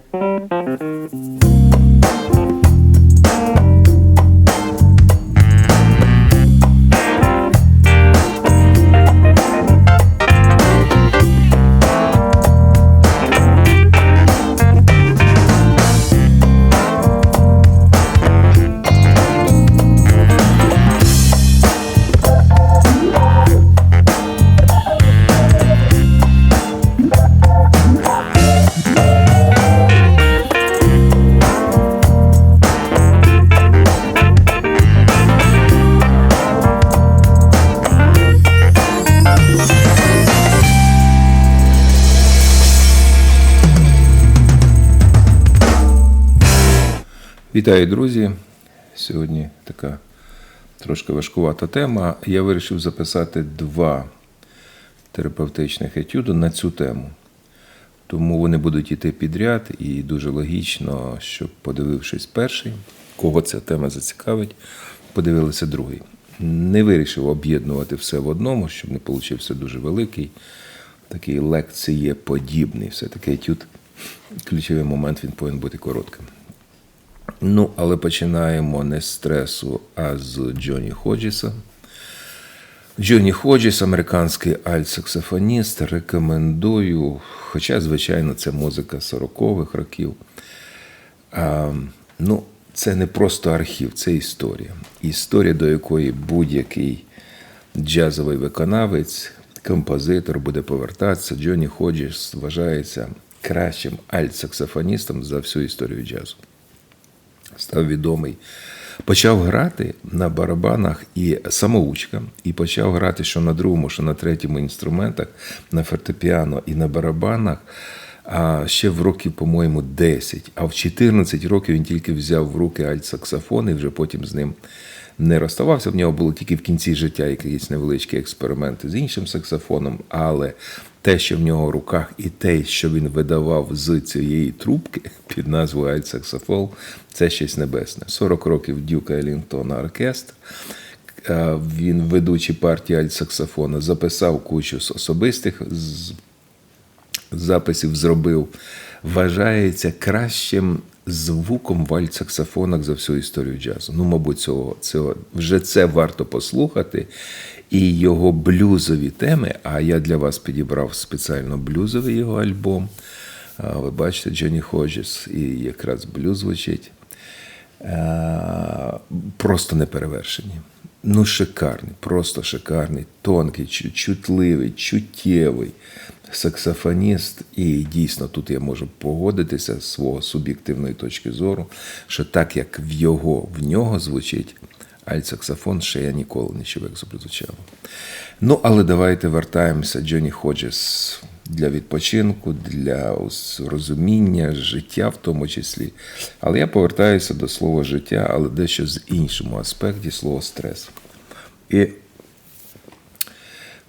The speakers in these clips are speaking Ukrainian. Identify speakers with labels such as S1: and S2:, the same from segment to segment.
S1: Thank you. Вітаю, друзі! Сьогодні така трошки важкувата тема. Я вирішив записати два терапевтичних етюди на цю тему. Тому вони будуть йти підряд, і дуже логічно, щоб подивившись перший, кого ця тема зацікавить, подивилися другий. Не вирішив об'єднувати все в одному, щоб не получився дуже великий. Такий лекції подібний. Все-таки етюд, ключовий момент, він повинен бути коротким. Ну, але починаємо не з стресу, а з Джоні Ходжіса. Джоні Ходжіс, американський альт-саксофоніст, рекомендую. Хоча, звичайно, це музика 40-х років. А, ну, це не просто архів, це історія. Історія, до якої будь-який джазовий виконавець, композитор буде повертатися. Джоні Ходжіс вважається кращим альт-саксофоністом за всю історію джазу став відомий. Почав грати на барабанах і самоучка, і почав грати що на другому, що на третьому інструментах, на фортепіано і на барабанах. А ще в років, по-моєму, 10. А в 14 років він тільки взяв в руки альт-саксофон і вже потім з ним не розставався. В нього було тільки в кінці життя якісь невеличкі експерименти з іншим саксофоном, але те, що в нього в руках, і те, що він видавав з цієї трубки під назвою альт-саксофон, це щось небесне. 40 років Дюка Елінгтона оркестр. Е, Він, ведучий партії альт-саксофона, записав кучу з особистих записів, зробив. Вважається кращим звуком в альт-саксофонах за всю історію джазу. Ну, мабуть, цього, цього вже це варто послухати. І його блюзові теми. А я для вас підібрав спеціально блюзовий його альбом. Ви бачите, Джонні Ходжес, і якраз блюз звучить. Просто неперевершені. Ну, шикарний, просто шикарний, тонкий, чутливий, чуттєвий саксофоніст. І дійсно тут я можу погодитися з свого суб'єктивної точки зору, що так як в його в нього звучить альт-саксофон, ще я ніколи не чув, як звучало. Ну, але давайте вертаємося. Джонні Ходжес для відпочинку, для розуміння життя в тому числі. Але я повертаюся до слова життя, але дещо з іншому аспекті слова стрес. І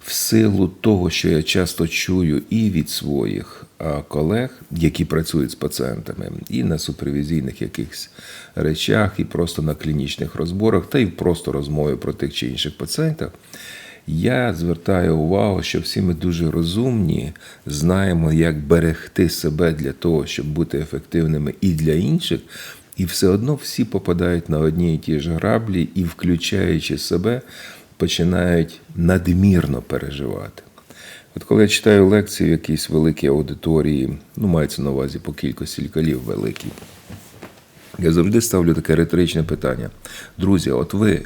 S1: в силу того, що я часто чую і від своїх колег, які працюють з пацієнтами, і на супервізійних якихось речах, і просто на клінічних розборах, та й просто розмови про тих чи інших пацієнтів, я звертаю увагу, що всі ми дуже розумні, знаємо, як берегти себе для того, щоб бути ефективними і для інших. І все одно всі попадають на одні і ті ж граблі, і, включаючи себе, починають надмірно переживати. От коли я читаю лекції в якійсь великій аудиторії, ну мається на увазі по кількості лікарів великій, я завжди ставлю таке риторичне питання. Друзі, от ви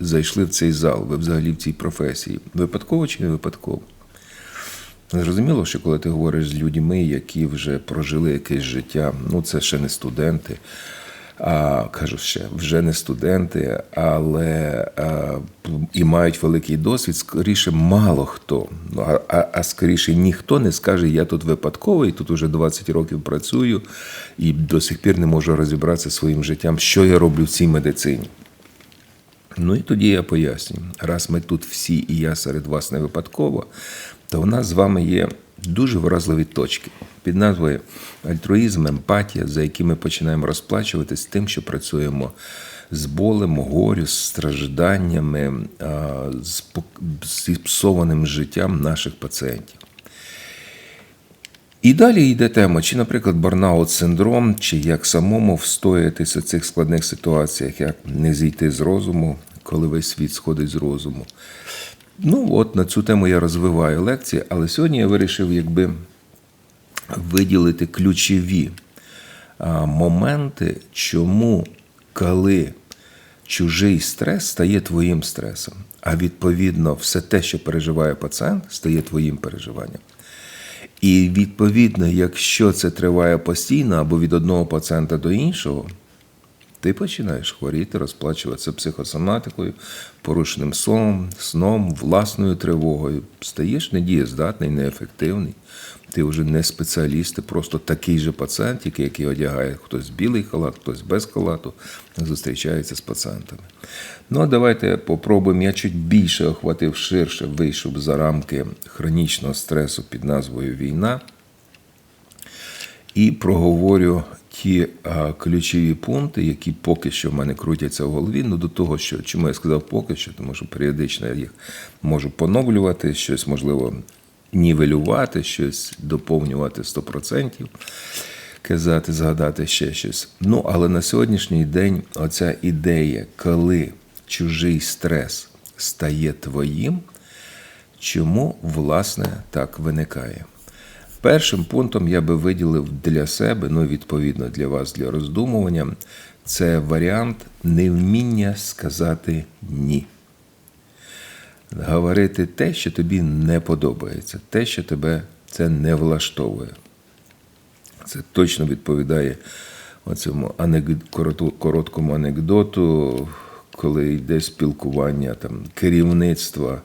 S1: зайшли в цей зал, ви взагалі в цій професії. Випадково чи не випадково? Зрозуміло, що коли ти говориш з людьми, які вже прожили якесь життя, ну це ще не студенти, а кажу ще, вже не студенти, але а, і мають великий досвід, скоріше мало хто. Ну, а, а, а скоріше ніхто не скаже, я тут випадковий, тут уже 20 років працюю і до сих пір не можу розібратися своїм життям, що я роблю в цій медицині. Ну і тоді я поясню, раз ми тут всі, і я серед вас не випадково, то в нас з вами є дуже вразливі точки під назвою альтруїзм, емпатія, за які ми починаємо розплачуватись тим, що працюємо з болем, горю, з стражданнями, з зіпсованим життям наших пацієнтів. І далі йде тема, чи, наприклад, барнаут-синдром, чи як самому встоятися в цих складних ситуаціях, як не зійти з розуму, коли весь світ сходить з розуму. Ну, от на цю тему я розвиваю лекції, але сьогодні я вирішив, якби виділити ключові моменти, чому, коли чужий стрес стає твоїм стресом, а відповідно, все те, що переживає пацієнт, стає твоїм переживанням. І відповідно, якщо це триває постійно або від одного пацієнта до іншого, ти починаєш хворіти, розплачуватися психосоматикою, порушеним сном, сном, власною тривогою. Стаєш недієздатний, неефективний. Ти вже не спеціаліст, ти просто такий же пацієнт, який, одягає хтось білий халат, хтось без халату, зустрічається з пацієнтами. Ну, а давайте попробуємо. Я чуть більше охватив ширше, вийшов за рамки хронічного стресу під назвою Війна і проговорю ті а, ключові пункти, які поки що в мене крутяться в голові. Ну до того, що чому я сказав поки що, тому що періодично я їх можу поновлювати, щось можливо нівелювати, щось доповнювати 100%, казати, згадати ще щось. Ну, але на сьогоднішній день оця ідея, коли чужий стрес стає твоїм, чому власне так виникає? Першим пунктом я би виділив для себе, ну відповідно для вас, для роздумування, це варіант невміння сказати ні. Говорити те, що тобі не подобається, те, що тебе це не влаштовує. Це точно відповідає оцьому короткому анекдоту, коли йде спілкування там, керівництва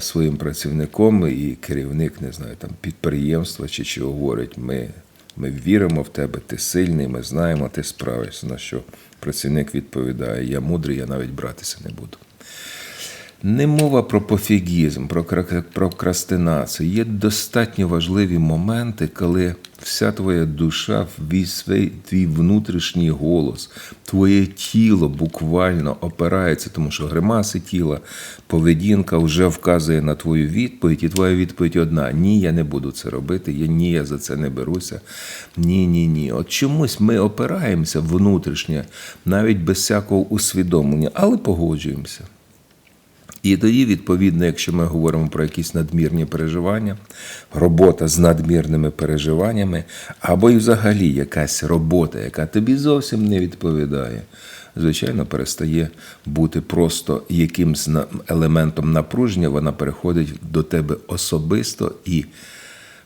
S1: своїм працівником, і керівник, не знаю, там підприємства чи чого говорить, ми, ми віримо в тебе, ти сильний, ми знаємо, ти справишся. На що працівник відповідає: Я мудрий, я навіть братися не буду. Не мова про пофігізм, про кра- прокрастинацію. Є достатньо важливі моменти, коли вся твоя душа, свій- твій внутрішній голос, твоє тіло буквально опирається, тому що гримаси тіла, поведінка вже вказує на твою відповідь, і твоя відповідь одна: ні, я не буду це робити, я ні, я за це не беруся. Ні, ні, ні. От чомусь ми опираємося внутрішньо, навіть без всякого усвідомлення, але погоджуємося. І тоді, відповідно, якщо ми говоримо про якісь надмірні переживання, робота з надмірними переживаннями, або й взагалі якась робота, яка тобі зовсім не відповідає, звичайно, перестає бути просто якимсь елементом напруження, вона переходить до тебе особисто і.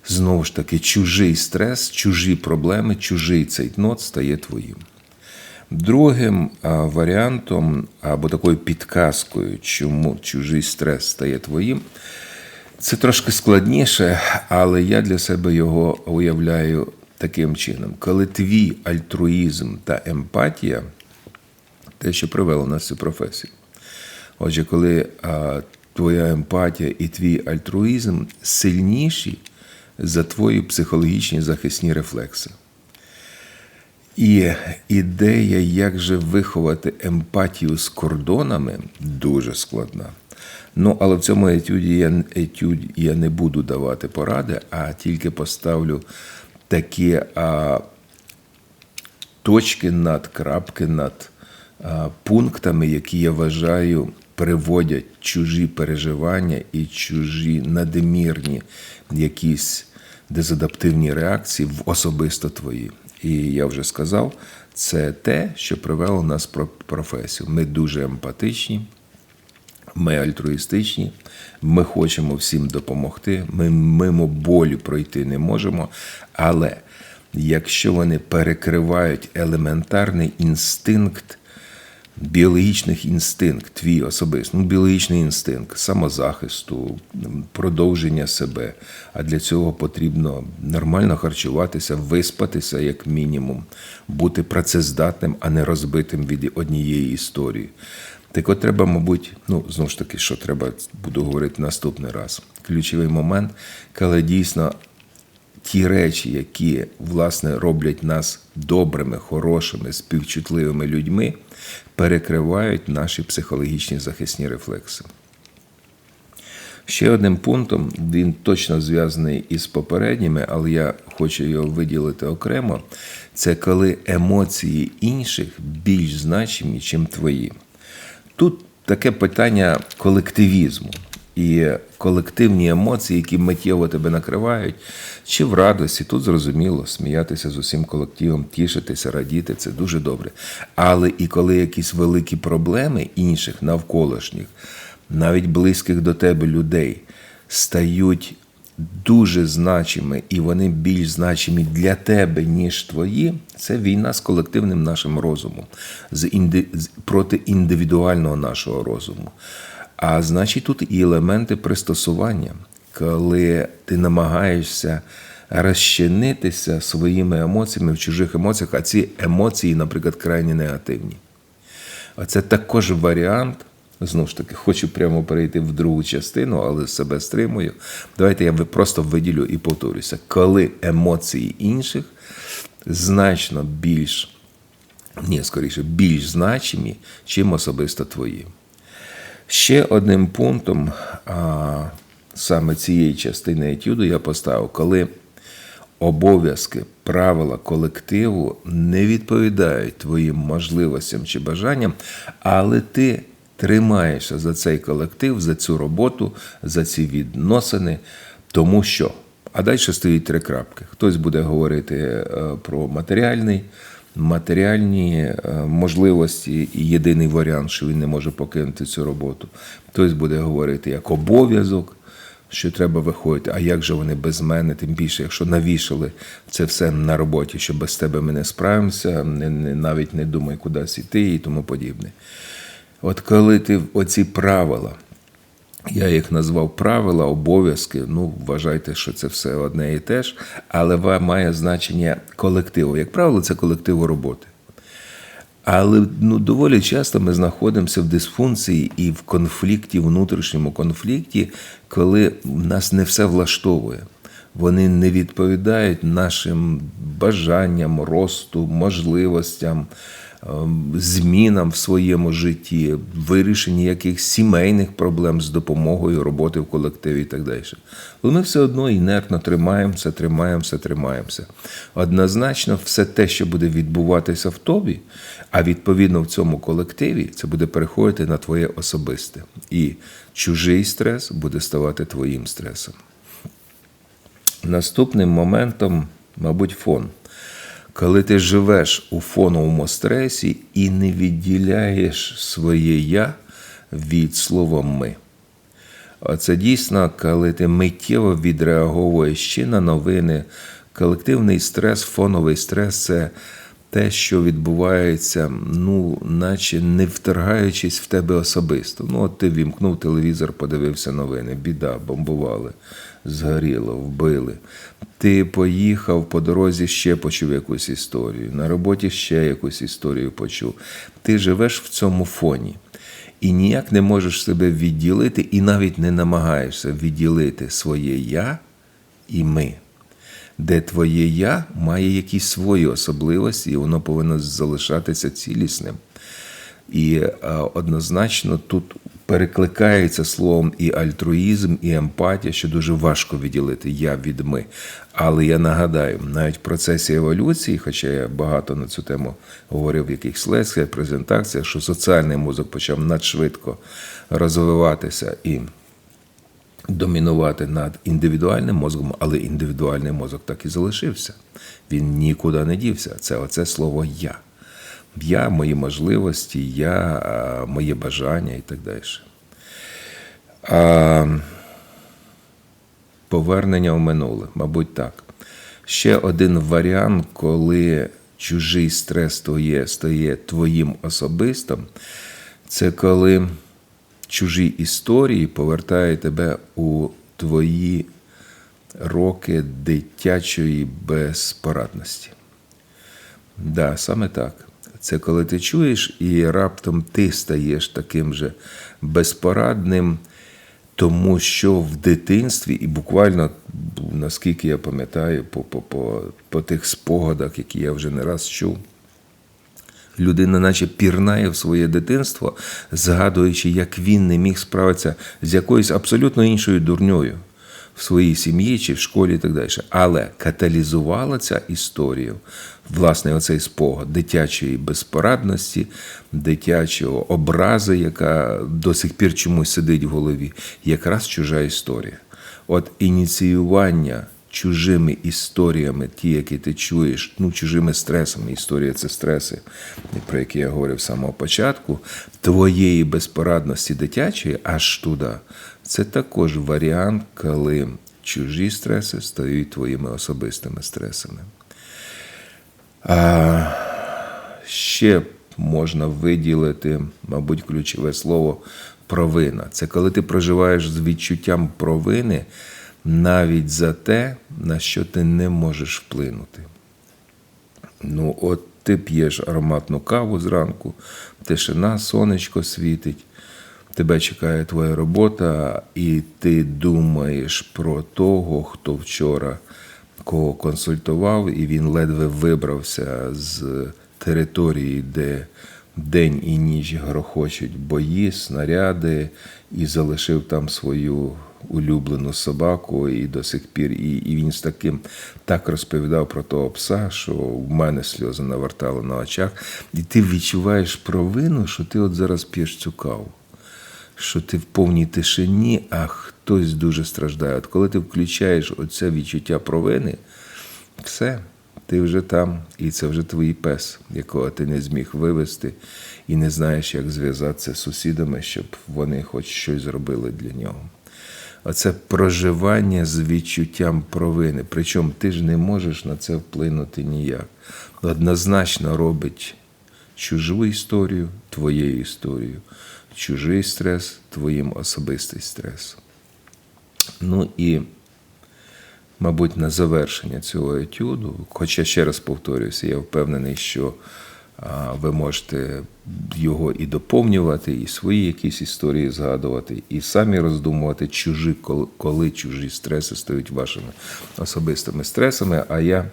S1: Знову ж таки, чужий стрес, чужі проблеми, чужий цейтнот стає твоїм. Другим варіантом або такою підказкою, чому чужий стрес стає твоїм, це трошки складніше, але я для себе його уявляю таким чином: коли твій альтруїзм та емпатія, те, що привело нас цю професію. Отже, коли твоя емпатія і твій альтруїзм сильніші за твої психологічні захисні рефлекси. І ідея, як же виховати емпатію з кордонами, дуже складна. Ну, але в цьому етюді я, етюді я не буду давати поради, а тільки поставлю такі а, точки над крапки над а, пунктами, які я вважаю приводять чужі переживання і чужі надмірні якісь дезадаптивні реакції в особисто твої. І я вже сказав, це те, що привело нас про- професію. Ми дуже емпатичні, ми альтруїстичні, ми хочемо всім допомогти, ми мимо болю пройти не можемо. Але якщо вони перекривають елементарний інстинкт, біологічних інстинкт, твій особистий, ну, біологічний інстинкт самозахисту, продовження себе. А для цього потрібно нормально харчуватися, виспатися, як мінімум, бути працездатним, а не розбитим від однієї історії. Так от треба, мабуть, ну знову ж таки, що треба, буду говорити наступний раз. Ключовий момент, коли дійсно ті речі, які власне роблять нас добрими, хорошими, співчутливими людьми, перекривають наші психологічні захисні рефлекси. Ще одним пунктом, він точно зв'язаний із попередніми, але я хочу його виділити окремо. Це коли емоції інших більш значимі, ніж твої. Тут таке питання колективізму і колективні емоції, які миттєво тебе накривають, чи в радості, тут зрозуміло, сміятися з усім колективом, тішитися, радіти це дуже добре. Але і коли якісь великі проблеми інших навколишніх, навіть близьких до тебе людей, стають дуже значими, і вони більш значимі для тебе, ніж твої, це війна з колективним нашим розумом, з інди... проти індивідуального нашого розуму. А значить, тут і елементи пристосування, коли ти намагаєшся розчинитися своїми емоціями в чужих емоціях, а ці емоції, наприклад, крайні негативні. А це також варіант. Знову ж таки, хочу прямо перейти в другу частину, але себе стримую. Давайте я просто виділю і повторюся. Коли емоції інших значно більш, ні, скоріше, більш значимі, чим особисто твої. Ще одним пунктом а, саме цієї частини етюду я поставив, коли обов'язки, правила колективу не відповідають твоїм можливостям чи бажанням, але ти тримаєшся за цей колектив, за цю роботу, за ці відносини, тому що. А далі стоїть три крапки. Хтось буде говорити е, про матеріальний, матеріальні е, можливості і єдиний варіант, що він не може покинути цю роботу. Хтось буде говорити як обов'язок, що треба виходити. А як же вони без мене? Тим більше, якщо навішали це все на роботі, що без тебе ми не справимося, не, навіть не думай кудись іти і тому подібне. От коли ти оці правила, я їх назвав правила, обов'язки. Ну, вважайте, що це все одне і те ж, але має значення колективу. Як правило, це колективу роботи. Але ну, доволі часто ми знаходимося в дисфункції і в конфлікті, внутрішньому конфлікті, коли нас не все влаштовує. Вони не відповідають нашим бажанням, росту, можливостям, змінам в своєму житті, вирішенні якихось сімейних проблем з допомогою роботи в колективі і так далі. Але ми все одно інертно тримаємося, тримаємося, тримаємося. Однозначно, все те, що буде відбуватися в тобі, а відповідно в цьому колективі, це буде переходити на твоє особисте. І чужий стрес буде ставати твоїм стресом. Наступним моментом, мабуть, фон. Коли ти живеш у фоновому стресі і не відділяєш своє я від слова ми. Оце дійсно, коли ти миттєво відреаговуєш чи на новини, колективний стрес, фоновий стрес це те, що відбувається, ну, наче не вторгаючись в тебе особисто. Ну, от ти вімкнув телевізор, подивився новини, біда, бомбували, згоріло, вбили. Ти поїхав по дорозі, ще почув якусь історію, на роботі ще якусь історію почув. Ти живеш в цьому фоні. І ніяк не можеш себе відділити, і навіть не намагаєшся відділити своє я і ми, де твоє я має якісь свої особливості, і воно повинно залишатися цілісним. І е, однозначно тут перекликається словом і альтруїзм, і емпатія, що дуже важко відділити я від ми. Але я нагадаю, навіть в процесі еволюції, хоча я багато на цю тему говорив в якихось лекціях, презентаціях, що соціальний мозок почав надшвидко розвиватися і домінувати над індивідуальним мозком, але індивідуальний мозок так і залишився. Він нікуди не дівся. Це оце слово я. Я, мої можливості, я, моє бажання і так далі. А, повернення в минуле, мабуть, так. Ще один варіант, коли чужий стрес твоє стає твоїм особистим, це коли чужі історії повертають тебе у твої роки дитячої безпорадності. Да, саме так. Це коли ти чуєш, і раптом ти стаєш таким же безпорадним, тому що в дитинстві, і буквально, наскільки я пам'ятаю, по, по, по, по тих спогадах, які я вже не раз чув, Людина, наче пірнає в своє дитинство, згадуючи, як він не міг справитися з якоюсь абсолютно іншою дурньою в своїй сім'ї чи в школі і так далі. Але каталізувала ця історія, власне, оцей спогад дитячої безпорадності, дитячого образи, яка до сих пір чомусь сидить в голові, якраз чужа історія. От ініціювання чужими історіями, ті, які ти чуєш, ну, чужими стресами, історія це стреси, про які я говорив з самого початку, твоєї безпорадності дитячої аж туди. Це також варіант, коли чужі стреси стають твоїми особистими стресами. А ще можна виділити, мабуть, ключове слово провина. Це коли ти проживаєш з відчуттям провини навіть за те, на що ти не можеш вплинути. Ну, от ти п'єш ароматну каву зранку, тишина, сонечко світить, тебе чекає твоя робота, і ти думаєш про того, хто вчора кого консультував, і він ледве вибрався з території, де день і ніч грохочуть бої, снаряди, і залишив там свою улюблену собаку, і до сих пір, і, і він з таким так розповідав про того пса, що в мене сльози навертали на очах. І ти відчуваєш провину, що ти от зараз п'єш цю каву. Що ти в повній тишині, а хтось дуже страждає. От коли ти включаєш оце відчуття провини, все, ти вже там, і це вже твій пес, якого ти не зміг вивести, і не знаєш, як зв'язатися з сусідами, щоб вони хоч щось зробили для нього. Оце проживання з відчуттям провини. Причому ти ж не можеш на це вплинути ніяк. Однозначно робить чужу історію твоєю історією, чужий стрес твоїм особистий стрес. Ну і, мабуть, на завершення цього етюду, хоча ще раз повторююся, я впевнений, що ви можете його і доповнювати, і свої якісь історії згадувати, і самі роздумувати, чужі, коли, чужі стреси стають вашими особистими стресами. А я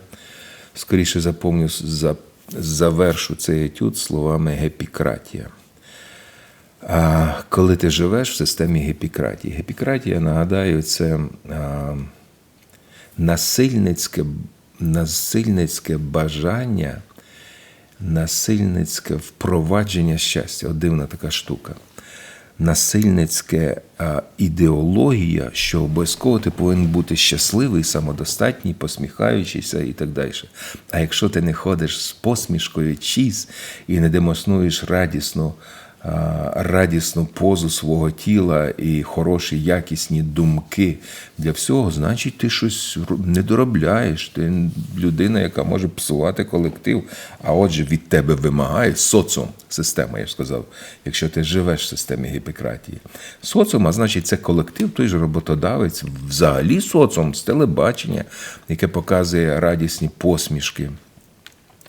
S1: скоріше заповню, за, завершу цей етюд словами гепікратія. Коли ти живеш в системі гепікратії, гепікратія, нагадаю, це насильницьке, насильницьке бажання, насильницьке впровадження щастя. От дивна така штука. Насильницька ідеологія, що обов'язково ти повинен бути щасливий, самодостатній, посміхаючийся і так далі. А якщо ти не ходиш з посмішкою чіз і не демонструєш радісну радісну позу свого тіла і хороші якісні думки для всього, значить, ти щось не доробляєш. Ти людина, яка може псувати колектив, а отже, від тебе вимагає соціум, система, я ж сказав, якщо ти живеш в системі гіпократії. Соціум, а значить, це колектив, той же роботодавець, взагалі соціум з телебачення, яке показує радісні посмішки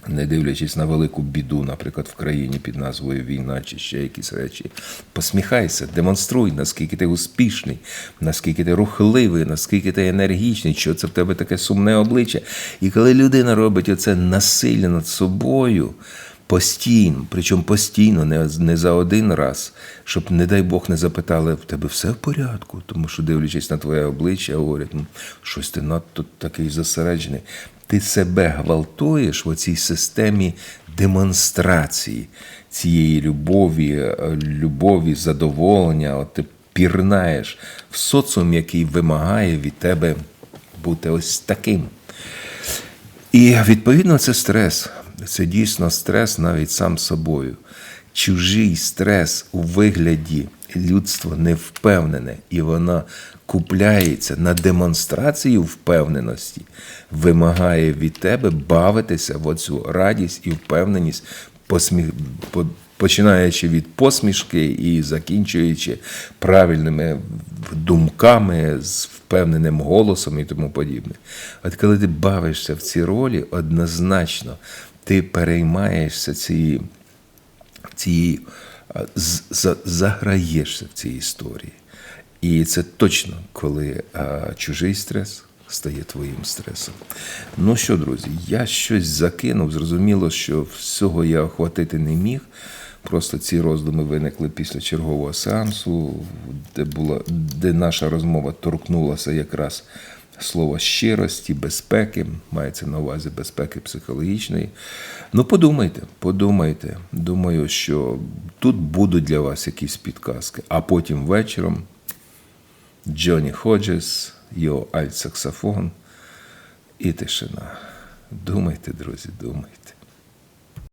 S1: не дивлячись на велику біду, наприклад, в країні під назвою Війна чи ще якісь речі, посміхайся, демонструй, наскільки ти успішний, наскільки ти рухливий, наскільки ти енергічний, що це в тебе таке сумне обличчя. І коли людина робить оце насилля над собою. Постійно, причому постійно, не, не за один раз, щоб, не дай Бог, не запитали, в тебе все в порядку, тому що, дивлячись на твоє обличчя, говорять, ну, щось ти надто такий зосереджений. Ти себе гвалтуєш в оцій системі демонстрації цієї любові, е, любові, задоволення. От ти пірнаєш в соціум, який вимагає від тебе бути ось таким. І відповідно це стрес. Це дійсно стрес навіть сам собою. Чужий стрес у вигляді людство не впевнене, і воно купляється на демонстрацію впевненості, вимагає від тебе бавитися в оцю радість і впевненість, посміх, починаючи від посмішки і закінчуючи правильними думками з впевненим голосом і тому подібне. От коли ти бавишся в ці ролі, однозначно ти переймаєшся цією, цією заграєшся в цій історії. І це точно, коли а, чужий стрес стає твоїм стресом. Ну що, друзі, я щось закинув. Зрозуміло, що всього я охватити не міг. Просто ці роздуми виникли після чергового сеансу, де була, де наша розмова торкнулася якраз слова щирості, безпеки, мається на увазі безпеки психологічної. Ну, подумайте, подумайте. Думаю, що тут будуть для вас якісь підказки. А потім вечором Джонні Ходжес, його альт-саксофон і тишина. Думайте, друзі, думайте.